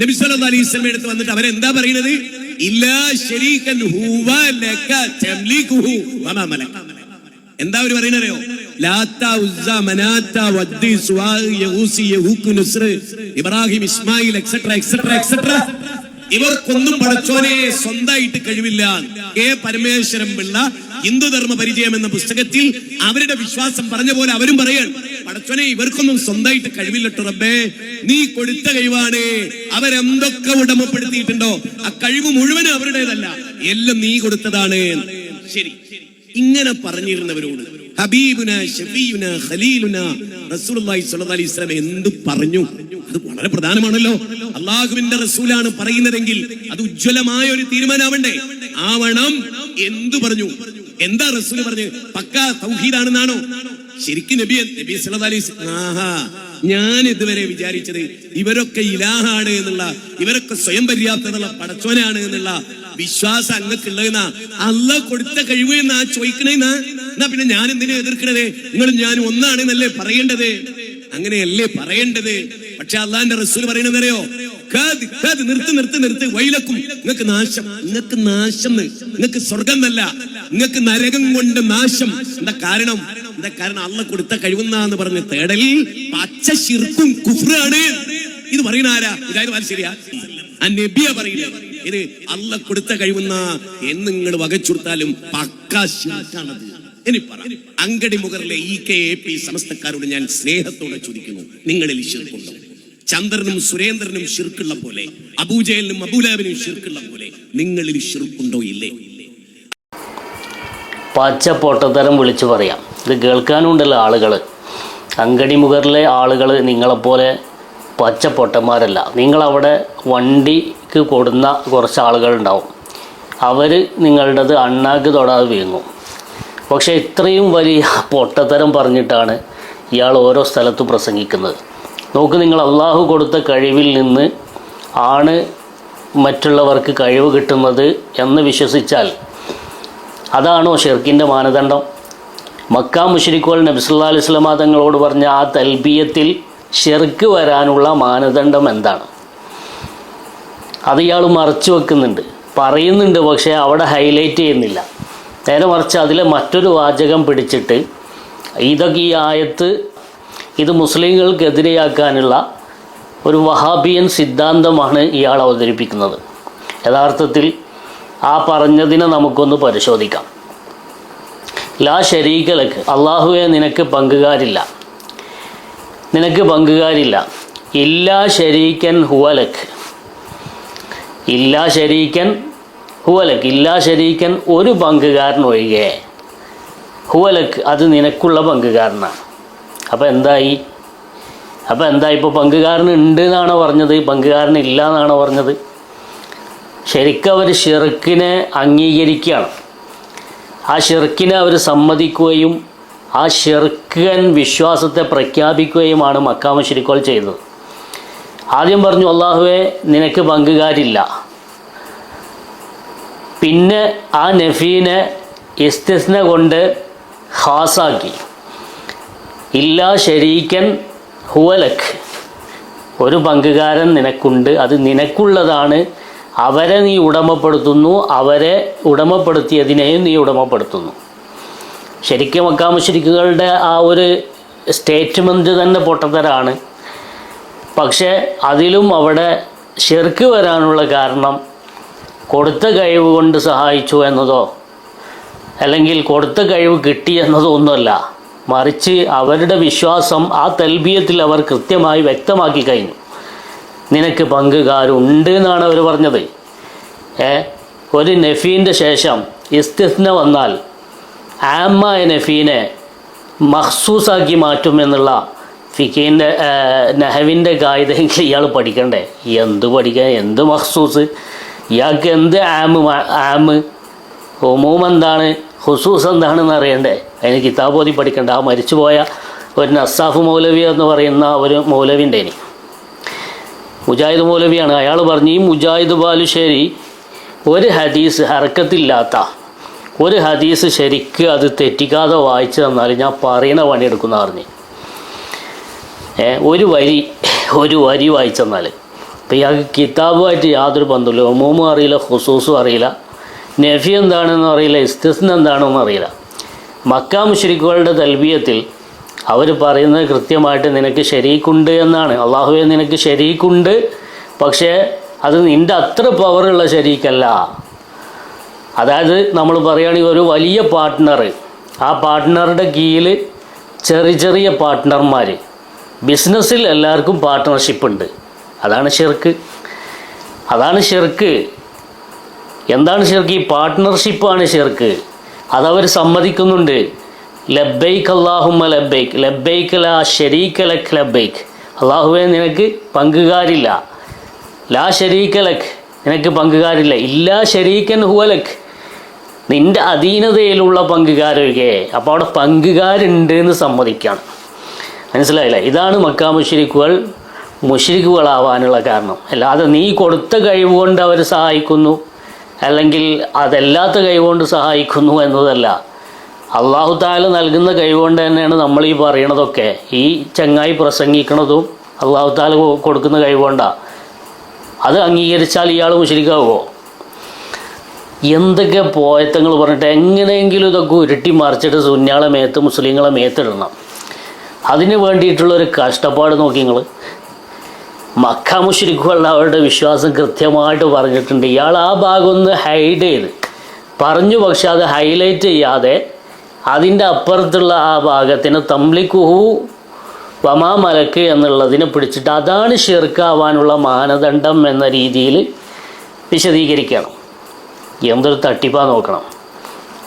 നബി സല്ലല്ലാഹു അലൈഹി വസല്ലം അടുത്ത് വന്നിട്ട് അവരെന്താ പറയുന്നത്? ഇല്ലാ ശരീകൻ ഹുവ ലക തംലികുഹു വമാ മലക. എന്താ അവർ Yauq Ibrahim Ismail etcetera etcetera etcetera ഇവർക്കൊന്നും പടച്ചോനെ സ്വന്തമായിട്ട് കഴിവില്ല. കെ പരമേശ്വരം പിള്ള ഹിന്ദുധർമ്മ പരിചയം എന്ന പുസ്തകത്തിൽ അവരുടെ വിശ്വാസം പറഞ്ഞ പോലെ അവരും പറയാണ്. പടച്ചോനെ ഇവർക്കൊന്നും സ്വന്തമായിട്ട് കഴിവില്ലട്ടോ റബ്ബേ. നീ കൊടുത്ത കഴിവാണ്. അവരെന്തൊക്കെ ഉടമപ്പെടുത്തിയിട്ടുണ്ടോ ആ കഴിവ് മുഴുവനും അവരുടേതല്ല. എല്ലാം നീ കൊടുത്തതാണ്. ശരി. ഇങ്ങനെ പറഞ്ഞിരുന്നവരോട് ഹബീബുന ഷഫീയുന ഖലീലുന റസൂലുള്ളാഹി സ്വല്ലല്ലാഹി അലൈഹി വസല്ലം എന്ത് പറഞ്ഞു? അത് വളരെ പ്രധാനമാണല്ലോ. അള്ളാഹുവിന്റെ റസൂലാണ് പറയുന്നതെങ്കിൽ അത് ഉജ്ജ്വലമായ ഒരു തീരുമാനമാവണ്ടേ? ആവണം എന്തു പറഞ്ഞു? എന്താ റസൂൽ പറഞ്ഞു? പക്ക തൗഹീദാണെന്നാണോ? ശരിക്കും നബി നബി സലി ആഹാ ഞാൻ ഇതുവരെ വിചാരിച്ചത് ഇവരൊക്കെ ഇലാഹാണ് എന്നുള്ള ഇവരൊക്കെ സ്വയം പര്യാപ്തതയുള്ള പടച്ചോനാണ് എന്നുള്ള വിശ്വാസം അങ്ങക്കുള്ളതെന്നാ. അല്ല കൊടുത്ത കഴിവ് എന്നാ ചോദിക്കണേന്നാ? എന്നാ പിന്നെ ഞാൻ എന്തിനാ എതിർക്കണത്? നിങ്ങൾ ഞാൻ ഒന്നാണെന്നല്ലേ പറയേണ്ടത്? അങ്ങനെയല്ലേ പറയേണ്ടത്? പക്ഷെ അള്ളാന്റെ റസൂൽ കാത് നിർത്ത് നിർത്ത് നിർത്ത്. വൈലക്കും. നിങ്ങൾക്ക് നാശം. നിങ്ങൾക്ക് നാശം നിങ്ങൾക്ക് സ്വർഗം എന്നല്ല. നിങ്ങൾക്ക് നരകം കൊണ്ട് നാശം. എന്താ കാരണം? എന്താ കാരണം? അള്ള കൊടുത്ത കഴിവുന്നാന്ന് പറഞ്ഞ തേടൽ പച്ച ശിർക്കും കുഫ്രാണ്. ഇത് പറയുന്ന ആരാ? ഇതായത് ശരിയാ? ആ നബിയ ഇത് അല്ല കൊടുത്ത കഴിവുന്ന എന്ന് നിങ്ങൾ വകച്ചുർത്താലും ഇനി പറ. അങ്കടി മുഖറിലെ ഇ കെ എ പി സമസ്തക്കാരോട് ഞാൻ സ്നേഹത്തോടെ ചോദിക്കുന്നു. നിങ്ങളിൽ ശിർക്കുണ്ടോ? ചന്ദ്രനും സുരേന്ദ്രനും ഷിർക്കുള്ള പോലെ അബൂജയലിനും അബൂലാബിനും ഷിർക്കുള്ള പോലെ നിങ്ങളിൽ ഷിർക്കുണ്ടോ ഇല്ലേ? പച്ച പൊട്ടത്തരം വിളിച്ചു പറയാം. ഇത് കേൾക്കാനുണ്ടല്ലോ ആളുകൾ അങ്കടി മുഖറിലെ ആളുകൾ നിങ്ങളെപ്പോലെ പച്ച പൊട്ടന്മാരല്ല നിങ്ങളവിടെ വണ്ടിക്ക് കൊടുന്ന കുറച്ച് ആളുകളുണ്ടാവും. അവർ നിങ്ങളുടേത് അണ്ണാക്ക് തൊടാതെ വീങ്ങും പക്ഷേ ഇത്രയും വലിയ പൊട്ടത്തരം പറഞ്ഞിട്ടാണ് ഇയാൾ ഓരോ സ്ഥലത്തും പ്രസംഗിക്കുന്നത്. നോക്ക് നിങ്ങൾ അള്ളാഹു കൊടുത്ത കഴിവിൽ നിന്ന് ആണ് മറ്റുള്ളവർക്ക് കഴിവ് കിട്ടുന്നത് എന്ന് വിശ്വസിച്ചാൽ അതാണോ ഷെർക്കിന്റെ മാനദണ്ഡം? മക്ക മുഷരിക്കുകൾ നബിസുല്ലാ അലിസ്ലാമ തങ്ങളോട് പറഞ്ഞ ആ തൽബിയത്തിൽ ഷെർക്ക് വരാനുള്ള മാനദണ്ഡം എന്താണ്? അത് ഇയാൾ മറച്ചു വെക്കുന്നുണ്ട്. പറയുന്നുണ്ട് പക്ഷേ അവിടെ ഹൈലൈറ്റ് ചെയ്യുന്നില്ല. നേരെ മറിച്ച് അതിലെ മറ്റൊരു വാചകം പിടിച്ചിട്ട് ഇതൊക്കെ ഈ ആയത്ത് ഇത് മുസ്ലിങ്ങൾക്കെതിരെയാക്കാനുള്ള ഒരു വഹാബിയൻ സിദ്ധാന്തമാണ് ഇയാൾ അവതരിപ്പിക്കുന്നത്. യഥാർത്ഥത്തിൽ ആ പറഞ്ഞതിനെ നമുക്കൊന്ന് പരിശോധിക്കാം. ലാ ശരീകലക്ക് അള്ളാഹുവെ നിനക്ക് പങ്കുകാരില്ല. നിനക്ക് പങ്കുകാരില്ല. ഇല്ലാ ശരീക്കൻ ഹുവലക്ക് ഇല്ലാ ശരീക്കൻ ഹുവലക്ക് ഇല്ലാ ശരീക്കൻ ഒരു പങ്കുകാരൻ ഒഴികെ. ഹുവലക്ക് അത് നിനക്കുള്ള പങ്കുകാരനാണ്. അപ്പോൾ എന്തായി? അപ്പോൾ എന്താ ഇപ്പോൾ പങ്കുകാരൻ ഉണ്ട് എന്നാണോ പറഞ്ഞത്? പങ്കുകാരൻ ഇല്ല എന്നാണോ പറഞ്ഞത്? ശരിക്കും അവർ ഷിർക്കിനെ അംഗീകരിക്കുകയാണ്. ആ ഷിർക്കിനെ അവർ സമ്മതിക്കുകയും ആ ഷിർക്കൻ വിശ്വാസത്തെ പ്രഖ്യാപിക്കുകയുമാണ് മക്കാമ ശരിക്കോൾ ചെയ്തത്. ആദ്യം പറഞ്ഞു അള്ളാഹുവെ നിനക്ക് പങ്കുകാരില്ല. പിന്നെ ആ നഫീനെ ഇസ്തിസ്ന കൊണ്ട് ഹാസാക്കി ഇല്ലാ ശരീക്കൻ ഹുവലക്. ഒരു പങ്കുകാരൻ നിനക്കുണ്ട് അത് നിനക്കുള്ളതാണ്. അവരെ നീ ഉടമപ്പെടുത്തുന്നു അവരെ ഉടമപ്പെടുത്തിയതിനെയും നീ ഉടമപ്പെടുത്തുന്നു. ശരിക്കും മക്കാമുശരിക്കുകളുടെ ആ ഒരു സ്റ്റേറ്റ്മെന്റ് തന്നെ പൊട്ടത്തരാണ്. പക്ഷേ അതിലും അവിടെ ശെർക്ക് വരാനുള്ള കാരണം കൊടുത്ത കഴിവ് കൊണ്ട് സഹായിച്ചു എന്നതോ അല്ലെങ്കിൽ കൊടുത്ത കഴിവ് കിട്ടി എന്നതോ ഒന്നുമല്ല. മറിച്ച് അവരുടെ വിശ്വാസം ആ തൽബിയത്തിൽ അവർ കൃത്യമായി വ്യക്തമാക്കി കഴിഞ്ഞു. നിനക്ക് പങ്കുകാരുണ്ട് എന്നാണ് അവർ പറഞ്ഞത്. ഏ ഒരു നഫീന്റെ ശേഷം ഇസ്തിസ്ന വന്നാൽ ആമ്മ നഫീനെ മഹ്സൂസാക്കി മാറ്റും എന്നുള്ള ഫിക്കീന്റെ നെഹവിന്റെ ഗായതെങ്കിൽ ഇയാൾ പഠിക്കണ്ടേ? എന്ത് പഠിക്കാൻ എന്ത് മഹ്സൂസ് ഇയാൾക്ക് എന്ത് ആമ് ആമ്? ഒമൂമെന്താണ് ഹുസൂസ് എന്താണെന്ന് അറിയണ്ടേ? അതിന് കിതാബോധി പഠിക്കണ്ട. ആ മരിച്ചുപോയ ഒരു നസാഫ് മൗലവി എന്ന് പറയുന്ന ഒരു മൗലവിന്റെ ഇനി. മുജാഹിദ് മൗലവിയാണ്. അയാൾ പറഞ്ഞു ഈ മുജാഹിദ് ബാലുശ്ശേരി ഒരു ഹദീസ് ഹർക്കത്തില്ലാത്ത ഒരു ഹദീസ് ശരിക്ക് അത് തെറ്റിക്കാതെ വായിച്ചു തന്നാൽ ഞാൻ പറയുന്ന പണിയെടുക്കുന്ന പറഞ്ഞു. ഒരു വരി ഒരു വരി വായിച്ചു തന്നാൽ. അപ്പോൾ ഇയാൾക്ക് കിതാബുമായിട്ട് യാതൊരു ബന്ധമില്ല ഒമൂമും അറിയില്ല ഹുസൂസും അറിയില്ല. നഫി എന്താണെന്ന് അറിയില്ല ഇസ്തിസ്ന എന്താണെന്ന് അറിയില്ല. മക്ക മുഷരിക്കുകളുടെ തൽബിയത്തിൽ അവർ പറയുന്നത് കൃത്യമായിട്ട് നിനക്ക് ശരീക്കുണ്ട് എന്നാണ്. അള്ളാഹുവെ നിനക്ക് ശരീക്കുണ്ട് പക്ഷേ അത് നിന്റെ അത്ര പവറുള്ള ശരീക്കല്ല. അതായത് നമ്മൾ പറയുകയാണെങ്കിൽ ഒരു വലിയ പാർട്ട്ണർ ആ പാർട്ട്ണറുടെ കീഴിൽ ചെറിയ ചെറിയ പാർട്ട്ണർമാർ ബിസിനസ്സിൽ എല്ലാവർക്കും പാർട്ട്ണർഷിപ്പ് ഉണ്ട്. അതാണ് ഷിർക്ക് അതാണ് ഷിർക്ക് എന്താണ് ഷിർക്ക്? ഈ പാർട്ട്ണർഷിപ്പാണ് ഷിർക്ക്. അതവർ സമ്മതിക്കുന്നുണ്ട്. ലബൈക്ക് അള്ളാഹുമ്മ ലബൈക്ക് ലബൈക്ക് ലാ ഷെരീക്ക് ലഖ് ലബൈക്ക് അള്ളാഹുവെ നിനക്ക് പങ്കുകാരില്ല. ലാ ഷെരീക്ക് ലഖ് നിനക്ക് പങ്കുകാരില്ല. ഇല്ലാ ഷെരീക്കൻ ഹുവലഖ് നിന്റെ അധീനതയിലുള്ള പങ്കുകാരൊഴികെ അപ്പോൾ അവിടെ പങ്കുകാരുണ്ട് എന്ന് സമ്മതിക്കുകയാണ് മനസ്സിലായില്ല? ഇതാണ് മക്കാ മുഷിരിക്കുകൾ മുഷിരിക്കുകളാവാനുള്ള കാരണം. അല്ലാതെ നീ കൊടുത്ത കഴിവ് കൊണ്ട് അവർ സഹായിക്കുന്നു. അല്ലെങ്കിൽ അതല്ലാത്ത കഴിവുകൊണ്ട് സഹായിക്കുന്നു എന്നതല്ല. അള്ളാഹു താല നൽകുന്ന കഴിവുകൊണ്ട് തന്നെയാണ് നമ്മൾ ഈ പറയണതൊക്കെ. ഈ ചങ്ങായി പ്രസംഗിക്കണതും അള്ളാഹു താല കൊടുക്കുന്ന കഴിവുകൊണ്ടാണ് അത് അംഗീകരിച്ചാൽ ഇയാൾ മുഷരിക്കാവോ? എന്തൊക്കെ പോയത്തങ്ങൾ പറഞ്ഞിട്ട് എങ്ങനെയെങ്കിലും ഇതൊക്കെ ഉരുട്ടി മറിച്ചിട്ട് സുന്യാളെ മേത്ത് മുസ്ലിങ്ങളെ മേത്തിടണം. അതിന് വേണ്ടിയിട്ടുള്ളൊരു കഷ്ടപ്പാട് നോക്കി നിങ്ങൾ മക്ക മുഷിരിക്കുള്ള അവരുടെ വിശ്വാസം കൃത്യമായിട്ട് പറഞ്ഞിട്ടുണ്ട്. ഇയാൾ ആ ഭാഗം ഒന്ന് ഹൈഡ് ചെയ്ത്. പറഞ്ഞു പക്ഷെ അത് ഹൈലൈറ്റ് ചെയ്യാതെ അതിന്റെ അപ്പുറത്തുള്ള ആ ഭാഗത്തിന് തംലിക്കുഹു വമാ മലക്ക് എന്നുള്ളതിനെ പിടിച്ചിട്ട് അതാണ് ഷിർക്കാവാനുള്ള മാനദണ്ഡം എന്ന രീതിയിൽ വിശദീകരിക്കണം. എന്തൊരു തട്ടിപ്പാ നോക്കണം.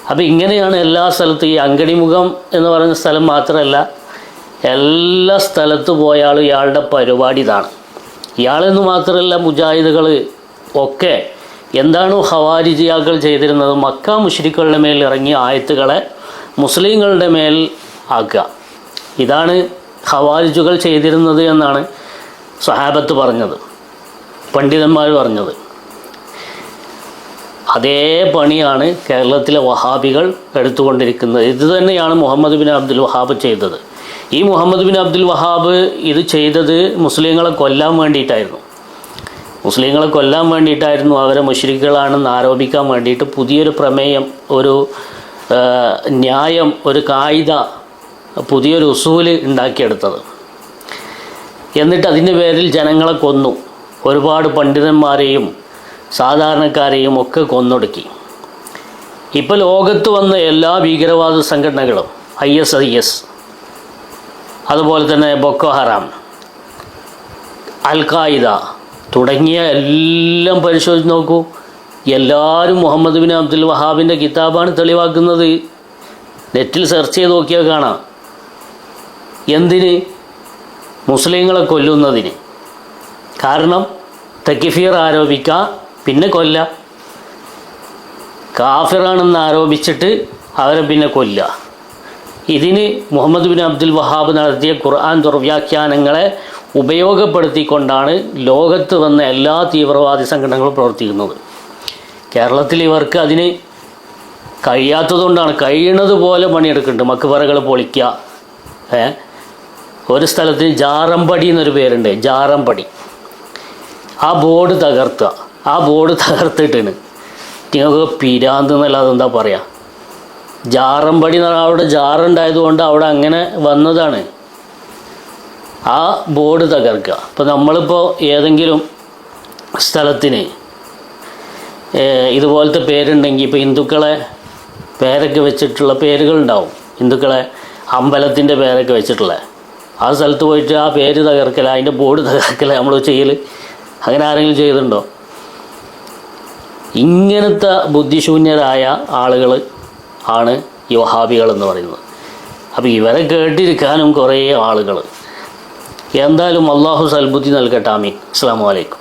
അപ്പോൾ ഇങ്ങനെയാണ് എല്ലാ സ്ഥലത്തും ഈ അങ്കണിമുഖം എന്ന് പറയുന്ന സ്ഥലം മാത്രമല്ല എല്ലാ സ്ഥലത്ത് പോയാലും ഇയാളുടെ പരിപാടി ഇതാണ്. ഇയാളെന്ന് മാത്രമല്ല മുജാഹിദുകൾ ഒക്കെ എന്താണോ ഹവാരിജിയാക്കൾ ചെയ്തിരുന്നത്? മക്ക മുഷരിക്കുകളുടെ മേൽ ഇറങ്ങിയ ആയത്തുകളെ മുസ്ലിങ്ങളുടെ മേൽ ആക്കുക. ഇതാണ് ഹവാരിജുകൾ ചെയ്തിരുന്നത് എന്നാണ് സഹാബത്ത് പറഞ്ഞത് പണ്ഡിതന്മാർ പറഞ്ഞത്. അതേ പണിയാണ് കേരളത്തിലെ വഹാബികൾ എടുത്തുകൊണ്ടിരിക്കുന്നത്. ഇത് തന്നെയാണ് മുഹമ്മദ് ബിൻ അബ്ദുൽ വഹാബ് ചെയ്തത്. ഈ മുഹമ്മദ് ബിൻ അബ്ദുൽ വഹാബ് ഇത് ചെയ്തത് മുസ്ലിങ്ങളെ കൊല്ലാൻ വേണ്ടിയിട്ടായിരുന്നു. മുസ്ലിങ്ങളെ കൊല്ലാൻ വേണ്ടിയിട്ടായിരുന്നു അവരെ മുഷ്രിക്കുകളാണെന്ന് ആരോപിക്കാൻ വേണ്ടിയിട്ട് പുതിയൊരു പ്രമേയം ഒരു ന്യായം ഒരു കായിക പുതിയൊരു ഉസൂൽ ഉണ്ടാക്കിയെടുത്തത്. എന്നിട്ട് അതിന്റെ പേരിൽ ജനങ്ങളെ കൊന്നു. ഒരുപാട് പണ്ഡിതന്മാരെയും സാധാരണക്കാരെയും ഒക്കെ കൊന്നൊടുക്കി. ഇപ്പോൾ ലോകത്ത് വന്ന എല്ലാ ഭീകരവാദ സംഘടനകളും ഐ എസ് ഐ എസ് അതുപോലെ തന്നെ ബൊക്കോ ഹറാം അൽ ഖായിദ തുടങ്ങിയ എല്ലാം പരിശോധിച്ച് നോക്കൂ. എല്ലാവരും മുഹമ്മദ് ബിൻ അബ്ദുൽ വഹാബിന്റെ കിതാബാണ് തെളിവാക്കുന്നത്. നെറ്റിൽ സെർച്ച് ചെയ്ത് നോക്കിയാൽ കാണാം. എന്തിന് മുസ്ലിങ്ങളെ കൊല്ലുന്നതിന്? കാരണം തക്കിഫീർ ആരോപിക്കുക പിന്നെ കൊല്ല. കാഫിറാണെന്ന് ആരോപിച്ചിട്ട് അവരെ പിന്നെ കൊല്ലുക. ഇതിന് മുഹമ്മദ് ബിൻ അബ്ദുൽ വഹാബ് നടത്തിയ ഖുർആൻ ദുർവ്യാഖ്യാനങ്ങളെ ഉപയോഗപ്പെടുത്തിക്കൊണ്ടാണ് ലോകത്ത് വന്ന എല്ലാ തീവ്രവാദി സംഘടനകളും പ്രവർത്തിക്കുന്നത്. കേരളത്തിൽ ഇവർക്ക് അതിന് കഴിയാത്തതുകൊണ്ടാണ് കഴിയണത് പോലെ പണിയെടുക്കുന്നുണ്ട്. മക്കുപറകൾ പൊളിക്കുക. ഏ? ഒരു സ്ഥലത്തിന് ജാറമ്പടി എന്നൊരു പേരുണ്ട്. ജാറമ്പടി. ആ ബോർഡ് തകർത്തുക. ആ ബോർഡ് തകർത്തിട്ടാണ് നിങ്ങൾക്ക് പിരാന്ത് എന്നല്ലാതെ എന്താ പറയുക ജാറമ്പടി എന്ന് പറഞ്ഞാൽ അവിടെ ജാറുണ്ടായതുകൊണ്ട് അവിടെ അങ്ങനെ വന്നതാണ്. ആ ബോർഡ് തകർക്കുക. ഇപ്പോൾ നമ്മളിപ്പോൾ ഏതെങ്കിലും സ്ഥലത്തിന് ഇതുപോലത്തെ പേരുണ്ടെങ്കിൽ ഇപ്പോൾ ഹിന്ദുക്കളെ പേരൊക്കെ വെച്ചിട്ടുള്ള പേരുകളുണ്ടാവും. ഹിന്ദുക്കളെ അമ്പലത്തിന്റെ പേരൊക്കെ വെച്ചിട്ടുള്ള. ആ സ്ഥലത്ത് പോയിട്ട് ആ പേര് തകർക്കല അതിന്റെ ബോർഡ് തകർക്കല നമ്മൾ ചെയ്യൽ അങ്ങനെ ആരെങ്കിലും ചെയ്തിട്ടുണ്ടോ? ഇങ്ങനത്തെ ബുദ്ധിശൂന്യരായ ആളുകൾ ആണ് ഈ വഹാബികൾ എന്ന് പറയുന്നത്. അപ്പോൾ ഇവരെ കേട്ടിരിക്കാനും കുറേ ആളുകൾ എന്തായാലും അള്ളാഹു സൽബുദ്ധി നൽകട്ടെ. ആമീൻ. അസ്സാം വലൈക്കും